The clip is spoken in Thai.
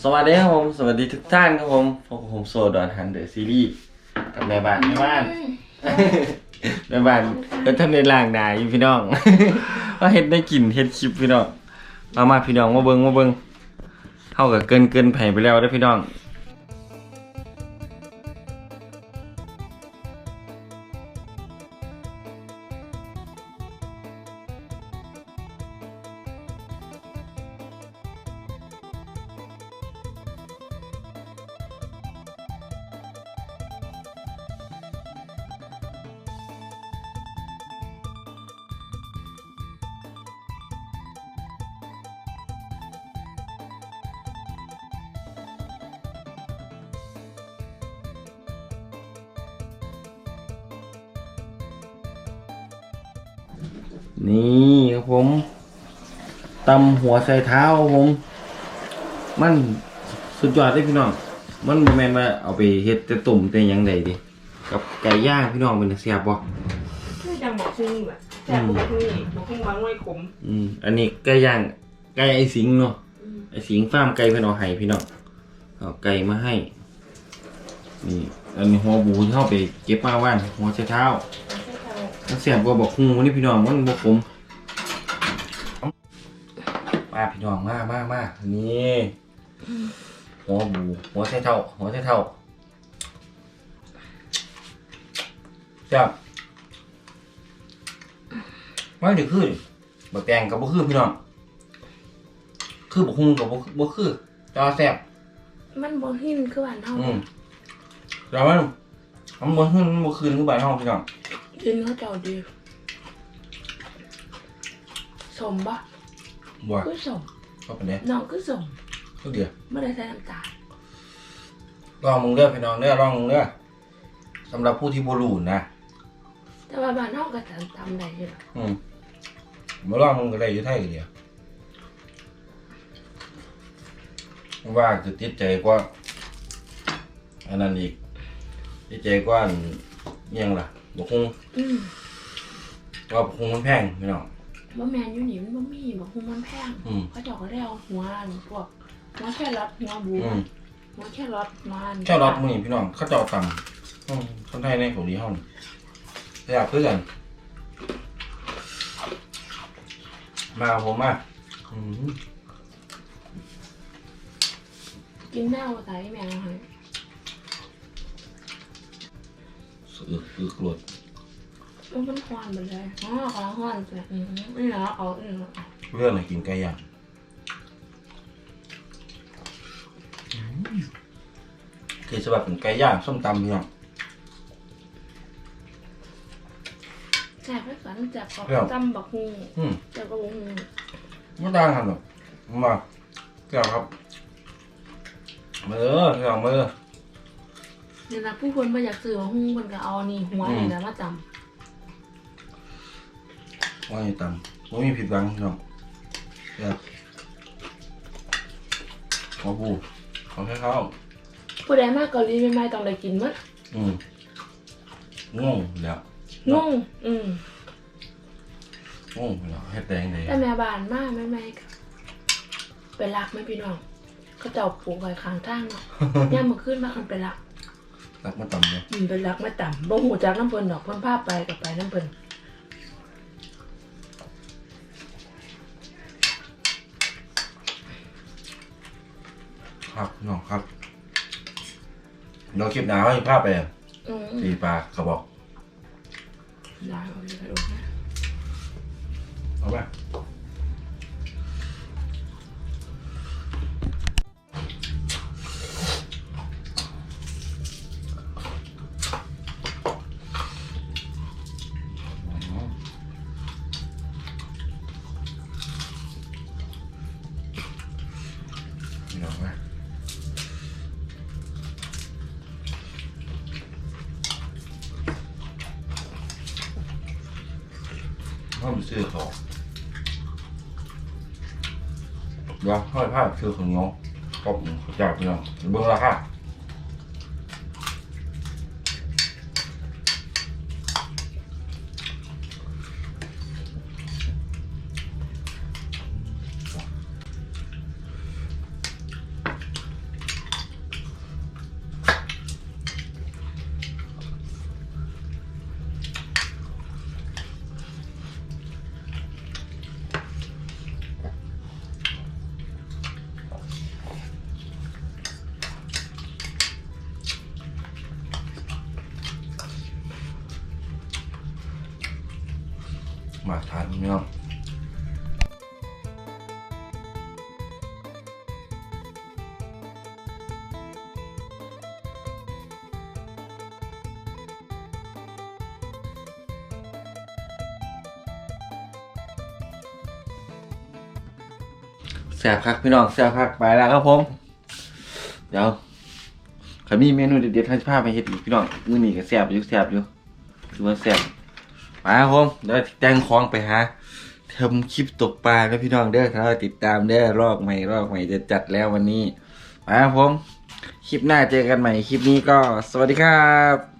สวัสดีครับผม สวัสดีทุกท่านครับผมพบกับผมโซดอนฮันเดอร์ซีรีส์กับแม่บ้านแม่บ้านแม่บ้านแล้วท่านในล่างหนาอยู่พี่น้อง ว่าเฮ็ดได้กลิ่นเฮ็ดคลิปพี่น้องมามาพี่น้องมาเบิ่งมาเบิ่งเท่ากับเกินเกินไผ่ไปแล้วเด้อพี่น้อง นี่ครับผมตำหัวใส่เท้าครับผม มันสุดยอดเลยพี่น้อง มันบ่แม่นว่าเอาไปเฮ็ดแต่ตุ่มแต่หยังใดดิกับไก่ย่างพี่น้องเป็นเสียบบ่คือจังบอกซึ่งแบบแต่ปกติบอกซึ่งวางไว้ขมอืมอันนี้ไก่ย่างไก่ไอ้สิงเนาะอืมไอ้สิงฟาร์มไก่เพิ่นเอาให้พี่น้องเอาไก่มาให้นี่อันนี้หัวบูที่เฮาไปเก็บมาว่านหัวใส่เท้าไม่ใช่เท่ามัน เสียบกว่าบอกฮูนี่พี่น้องมันบ่ขมมาพี่น้องมามามานี่หัวบูหัวใส่เท้าหัวใส่เท้าแซ่บมาดิคือดิบักแตงกับบ่คือพี่น้องคือบ่ฮูกับบ่บ่คือแต่ว่าแซ่บมันบ่หินคือหวานเท่าอืมแต่ว่ามันบ่คือมันบ่คืนคือบ้านเฮาพี่น้อง กินเขาเจ้าดีสมปะบ่คือสมเข้าไปเด้น้องคือสมทุกเดียวไม่ได้ใส่น้ำตาลลองมึงเด้อพี่น้องเด้อลองมึงเด้อสำหรับผู้ที่บ่รู้นะ แต่ว่าบ้านเฮาก็ทำทำได้อยู่นะอืมมาลองมึงก็ได้อยู่ไทยก็เดียวว่าจะติดใจกว่าอันนั้นอีกติดใจกว่าอันอิหยังล่ะ บ่คงอืมว่าบ่คงมันแพงพี่น้องบ่แมนอยู่นี่มันบ่มีบ่ฮู้มันแพงอืม เขาเจ้าก็ได้เอาหัวอันพวกหัวแค่รอทหัวบูอืมหัวแค่รอทหัวอันเจ้ารถมื้อนี้พี่น้องเขาเจ้าตำอืมคนไทยในเกาหลีเฮานี่แซ่บคือกันมาผมมาอืมกินแม่เอาใส่แม่เอาให้ สึกสึกรวดมันเป็นควันหมดเลยอ๋อขอควันสิอืมนี่นะเอาอืมเรื่องอะไรกินไก่ย่างคือสำหรับเป็นไก่ย่างส้มตำพี่น้องแซ่บไปฝันจากขอบครับจำบักฮูอืมจากกระวงไม่ต่างกันหรอกมาเจ้าครับมาเด้อเจ้ามาเด้อ เนี่ยนะผู้คนมาอยากซื้อบักฮูคนก็เอานี่หัวนี่นะมาจว่าอย่าตำไม่มีผิดหวังพี่น้องเจ้าขอบูขอแค่ข้าวำผู้ใดมาเกาหลีใหม่ๆต้องได้กินมั้ยอืมงงแล้วงงอืมงงแล้วให้แตงเลยแต่แม่บ้านมาใหม่ๆก็ไปรักไหมพี่น้องเขาเจ้าปลูกไว้ข้างทางเนาะย่ามมาขึ้นมาคันไปรัก รักมาตำเลยอืมไปรักไม่ต่ำบ่หูจากน้ำเพิ่นดอกเพิ่นพาไปกับไปน้ำเพิ่นครับพี่น้องครับเราคลิปหนาวให้ภาพไปอืมตีปลากระบอกได้เอาเลยโอเคเอาไป น้องไหมห้ามซื้อของเดี๋ยวห้อยผ้าซื้อของน้องก็จากพี่น้องเบื้องราคา มาทานพี่น้องแซ่บคักพี่น้องแซ่บคักไปแล้วครับผม เดี๋ยวขามีเมนูเด็ดๆให้พาไปเฮ็ดอีกพี่น้องมื้อนี้ก็แซ่บอยู่แซ่บอยู่ถือว่าแซ่บ มาครับผมเดี๋ยวแต่งของไปหาทำคลิปตกปลาแล้วพี่น้องเด้อถ้าติดตามเด้อรอบใหม่รอบใหม่จะจัดแล้ววันนี้มาครับผม คลิปหน้าเจอกันใหม่ คลิปนี้ก็สวัสดีครับ